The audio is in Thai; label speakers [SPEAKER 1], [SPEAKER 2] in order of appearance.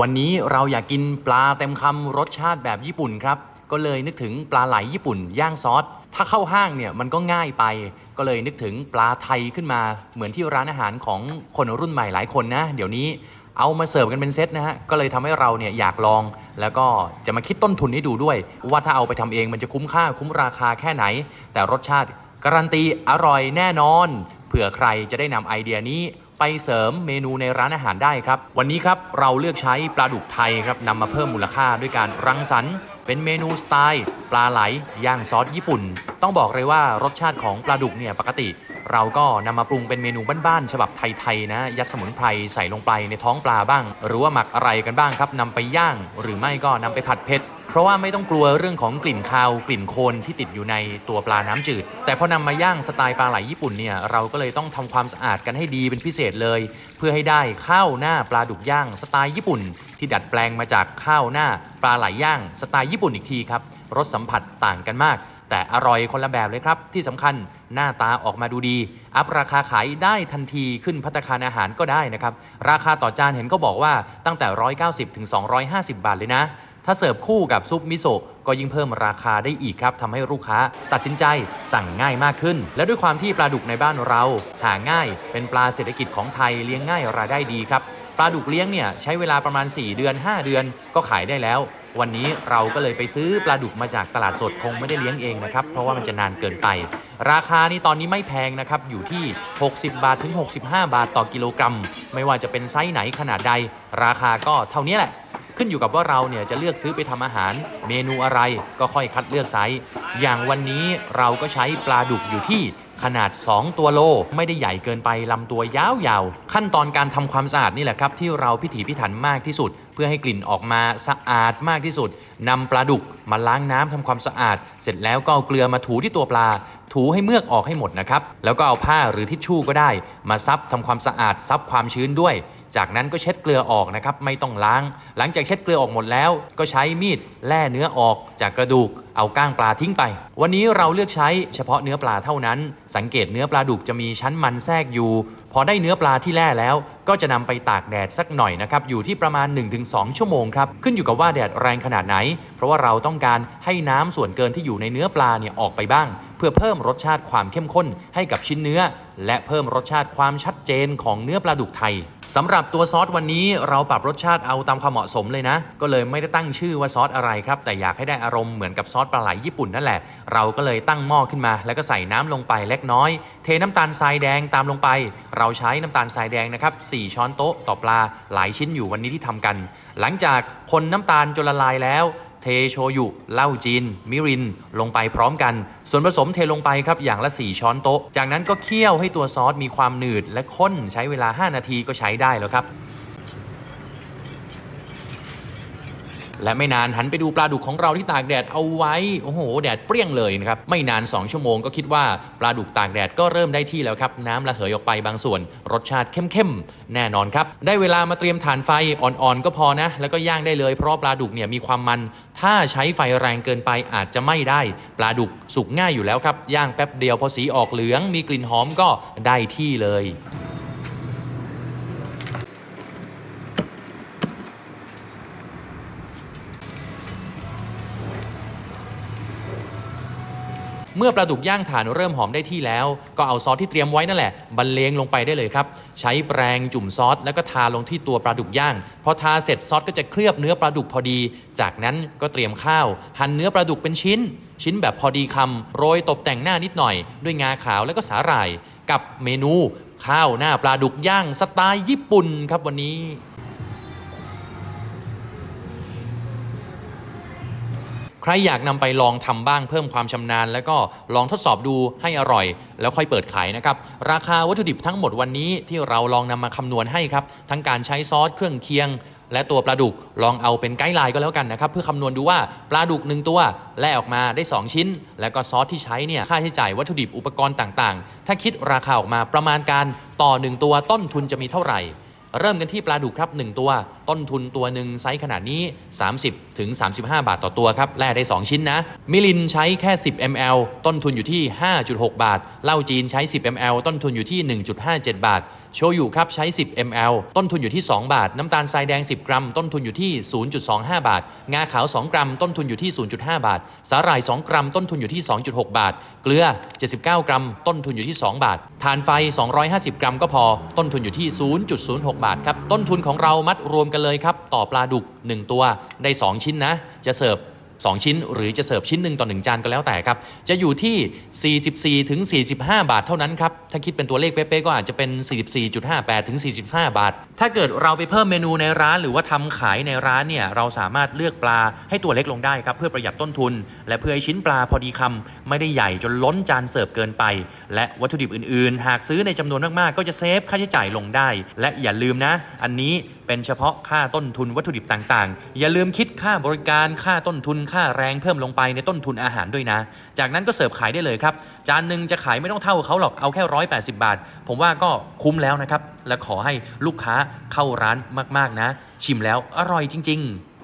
[SPEAKER 1] วันนี้เราอยากกินปลาเต็มคำรสชาติแบบญี่ปุ่นครับ ก็เลยนึกถึงปลาไหลญี่ปุ่นย่างซอส ถ้าเข้าห้างเนี่ยมันก็ง่ายไป ก็เลยนึกถึงปลาไทยขึ้นมา เหมือนที่ร้านอาหารของคนรุ่นใหม่หลายคนนะ เดี๋ยวนี้เอามาเสิร์ฟกันเป็นเซตนะฮะ ก็เลยทำให้เราเนี่ยอยากลอง แล้วก็จะมาคิดต้นทุนให้ดูด้วย ว่าถ้าเอาไปทำเองมันจะคุ้มค่าคุ้มราคาแค่ไหน แต่รสชาติการันตีอร่อยแน่นอน เผื่อใครจะได้นำไอเดียนี้ ไปเสริมเมนูในร้านอาหารได้ครับ วันนี้ครับเราเลือกใช้ปลาดุกไทยครับนำมาเพิ่มมูลค่าด้วยการรังสรรค์เป็นเมนูสไตล์ ปลาไหลย่างซอสญี่ปุ่น ต้องบอกเลยว่ารสชาติของปลาดุกเนี่ยปกติ เราก็นำมาปรุงเป็นเมนูบ้านๆฉบับไทยๆนะ ยัดสมุนไพรใส่ลงไปในท้องปลาบ้าง หรือว่าหมักอะไรกันบ้างครับนำไปย่าง หรือไม่ก็นำไปผัดเผ็ดเพราะว่าไม่ต้องกลัวเรื่องของกลิ่นคาวกลิ่นโคลนที่ติดอยู่ในตัวปลาน้ำจืด แต่พอนำมาย่างสไตล์ปลาไหลญี่ปุ่นเนี่ยเราก็เลยต้องทำความสะอาดกันให้ดีเป็นพิเศษเลย เพื่อให้ได้ข้าวหน้าปลาดุกย่างสไตล์ญี่ปุ่น ที่ดัดแปลงมาจากข้าวหน้าปลาไหลย่างสไตล์ญี่ปุ่นอีกทีครับรสสัมผัสต่างกันมาก แต่อร่อยคนละแบบเลยครับ ที่สำคัญหน้าตาออกมาดูดี อัพราคาขายได้ทันทีขึ้นพัตคารอาหารก็ได้นะครับ ราคาต่อจานเห็นก็บอกว่าตั้งแต่ 190ถึง250 บาทเลยนะ ถ้าเสิร์ฟคู่กับซุปมิโซะก็ยิ่งเพิ่มราคาได้อีกครับทำให้ลูกค้า ตัดสินใจสั่งง่ายมากขึ้น และด้วยความที่ปลาดุกในบ้านเรา หาง่ายเป็นปลาเศรษฐกิจของไทยเลี้ยงง่ายรายได้ดีครับปลาดุกเลี้ยงเนี่ยใช้เวลาประมาณ 4 เดือน 5 เดือนก็ขายได้แล้ว วันนี้เราก็เลยไปซื้อปลาดุกมาจากตลาดสดคงไม่ได้เลี้ยงเองนะครับ เพราะว่ามันจะนานเกินไป ราคานี่ตอนนี้ไม่แพงนะครับ อยู่ที่ 60 บาทถึง 65 บาทต่อกิโลกรัม ไม่ว่าจะเป็นไซส์ไหนขนาดใด ราคาก็เท่านี้แหละ ขึ้นอยู่กับว่าเราเนี่ยจะเลือกซื้อไปทำอาหาร เมนูอะไรก็ค่อยคัดเลือกไซส์อย่างวันนี้เราก็ใช้ปลาดุกอยู่ที่ขนาด 2 ตัวโลไม่ได้ใหญ่เกินไปลำตัวยาวๆ ขั้นตอนการทำความสะอาดนี่แหละครับ ที่เราพิถีพิถันมากที่สุด เพื่อให้กลิ่นออกมาสะอาดมากที่สุดนำปลาดุกมาล้างน้ำทำความสะอาด เสร็จแล้วก็เอาเกลือมาถูที่ตัวปลา ถูให้เมือกออกให้หมดนะครับ แล้วก็เอาผ้าหรือทิชชู่ก็ได้ มาซับทำความสะอาดซับความชื้นด้วย จากนั้นก็เช็ดเกลือออกนะครับไม่ต้องล้าง หลังจากเช็ดเกลือออกหมดแล้ว ก็ใช้มีดแล่เนื้อออกจากกระดูกเอาก้างปลาทิ้งไป วันนี้เราเลือกใช้เฉพาะเนื้อปลาเท่านั้น สังเกตเนื้อปลาดุกจะมีชั้นมันแทรกอยู่ พอได้เนื้อปลาที่แล่แล้ว ก็จะนำไปตากแดดสักหน่อยนะครับอยู่ที่ประมาณ 1-2 ชั่วโมงครับขึ้นอยู่กับว่าแดดแรงขนาดไหน เพราะว่าเราต้องการให้น้ำส่วนเกินที่อยู่ในเนื้อปลาเนี่ยออกไปบ้าง เพื่อเพิ่มรสชาติความเข้มข้นให้กับชิ้นเนื้อ และเพิ่มรสชาติความชัดเจนของเนื้อปลาดุกไทยสำหรับตัวซอสวันนี้เราปรับรสชาติเอาตามความเหมาะสมเลยนะ ก็เลยไม่ได้ตั้งชื่อว่าซอสอะไรครับ แต่อยากให้ได้อารมณ์เหมือนกับซอสปลาไหลญี่ปุ่นนั่นแหละ เราก็เลยตั้งหม้อขึ้นมา แล้วก็ใส่น้ำลงไปเล็กน้อย เทน้ำตาลทรายแดงตามลงไป เราใช้น้ำตาลทรายแดงนะครับ4 ช้อนโต๊ะต่อปลาหลายชิ้นอยู่วันนี้ที่ทำกัน หลังจากคนน้ำตาลจนละลายแล้ว เทโชยุเหล้าจีน มิริน ลงไปพร้อมกัน ส่วนผสมเทลงไปครับอย่างละ 4 ช้อนโต๊ะ จากนั้นก็เคี่ยวให้ตัวซอสมีความหนืดและข้นใช้เวลา 5 นาทีก็ใช้ได้แล้วครับ และไม่นานหันไปดูปลาดุกของเราที่ตากแดดเอาไว้โอ้โห แดดเปรี้ยงเลยนะครับไม่นาน 2 ชั่วโมงก็คิดว่าปลาดุกตากแดดก็เริ่มได้ที่แล้วครับน้ำระเหยออกไปบางส่วน รสชาติเข้มๆแน่นอนครับ ได้เวลามาเตรียมฐานไฟอ่อนๆก็พอนะ แล้วก็ย่างได้เลยเพราะปลาดุกเนี่ยมีความมัน ถ้าใช้ไฟแรงเกินไปอาจจะไม่ได้ ปลาดุกสุกง่ายอยู่แล้วครับย่างแป๊บเดียวพอสีออกเหลือง มีกลิ่นหอมก็ได้ที่เลย เมื่อปลาดุกย่างถ่านเริ่มหอมได้ที่แล้ว ก็เอาซอสที่เตรียมไว้นั่นแหละบรรเลงลงไปได้เลยครับ ใช้แปรงจุ่มซอสแล้วก็ทาลงที่ตัวปลาดุกย่าง พอทาเสร็จซอสก็จะเคลือบเนื้อปลาดุกพอดี จากนั้นก็เตรียมข้าว หั่นเนื้อปลาดุกเป็นชิ้น ชิ้นแบบพอดีคำโรยตกแต่งหน้านิดหน่อย ด้วยงาขาวแล้วก็สาหร่าย กับเมนู ข้าวหน้าปลาดุกย่างสไตล์ญี่ปุ่นครับวันนี้ ใครอยากนำไปลองทำบ้างเพิ่มความชำนาญ แล้วก็ลองทดสอบดูให้อร่อย แล้วค่อยเปิดขายนะครับราคาวัตถุดิบทั้งหมดวันนี้ที่เราลองนำมาคำนวณให้ครับทั้งการใช้ซอสเครื่องเคียง และตัวปลาดุกลองเอาเป็นไกด์ไลน์ก็แล้วกันนะครับเพื่อคำนวณดูว่าปลาดุกหนึ่งตัวแล่ออกมาได้ 2 ชิ้น แล้วก็ซอสที่ใช้เนี่ยค่าใช้จ่ายวัตถุดิบอุปกรณ์ต่างๆ ถ้าคิดราคาออกมาประมาณการต่อ 1 ตัวต้นทุนจะมีเท่าไหร่ เริ่มกันที่ปลาดุกครับ 1 ตัว ต้นทุนตัวหนึ่งไซส์ขนาดนี้ 30ถึง35 บาทต่อตัวครับแล่ได้ 2 ชิ้นนะ มิลินใช้แค่ 10 ml ต้นทุนอยู่ที่ 5.6 บาทเหล้าจีนใช้ 10 ml ต้นทุนอยู่ที่ 1.57 บาท โชยุครับใช้ 10 ml ต้นทุนอยู่ที่ 2 บาท น้ำตาลทรายแดง 10 กรัม ต้นทุนอยู่ที่ 0.25 บาท งาขาว 2 กรัม ต้นทุนอยู่ที่ 0.5 บาท สาหร่าย 2 กรัม ต้นทุนอยู่ที่ 2.6 บาท เกลือ 79 กรัม ต้นทุนอยู่ที่ 2 บาททานไฟ 250 กรัมก็พอ ต้นทุนอยู่ที่ 0.06 บาทครับ ต้นทุนของเรามัดรวมกันเลยครับ ต่อปลาดุก 1 ตัวได้ 2 ชิ้นนะ จะเสิร์ฟ 2 ชิ้น หรือจะเสิร์ฟชิ้นหนึ่งต่อ 1 จานก็แล้วแต่ครับ จะอยู่ที่ 44ถึง45 บาทเท่านั้นครับ ถ้าคิดเป็นตัวเลขเป๊ะๆก็อาจจะเป็น 44.58ถึง45 บาท ถ้าเกิดเราไปเพิ่มเมนูในร้านหรือว่าทำขายในร้านเนี่ยเราสามารถเลือกปลาให้ตัวเล็กลงได้ครับเพื่อประหยัดต้นทุน และเพื่อให้ชิ้นปลาพอดีคำไม่ได้ใหญ่จนล้นจานเสิร์ฟเกินไป และวัตถุดิบอื่นๆ หากซื้อในจำนวนมากๆ ก็จะเซฟค่าใช้จ่ายลงได้ และอย่าลืมนะ อันนี้เป็นเฉพาะค่าต้นทุนวัตถุดิบต่างๆ อย่าลืมคิดค่าบริการค่าต้นทุนค่าแรงเพิ่มลงไปในต้นทุนอาหารด้วยนะ จากนั้นก็เสิร์ฟขายได้เลยครับ จานหนึ่งจะขายไม่ต้องเท่าเขาหรอกเอาแค่ 180 บาท ผมว่าก็คุ้มแล้วนะครับ และขอให้ลูกค้าเข้าร้านมากๆนะ ชิมแล้วอร่อยจริง ๆ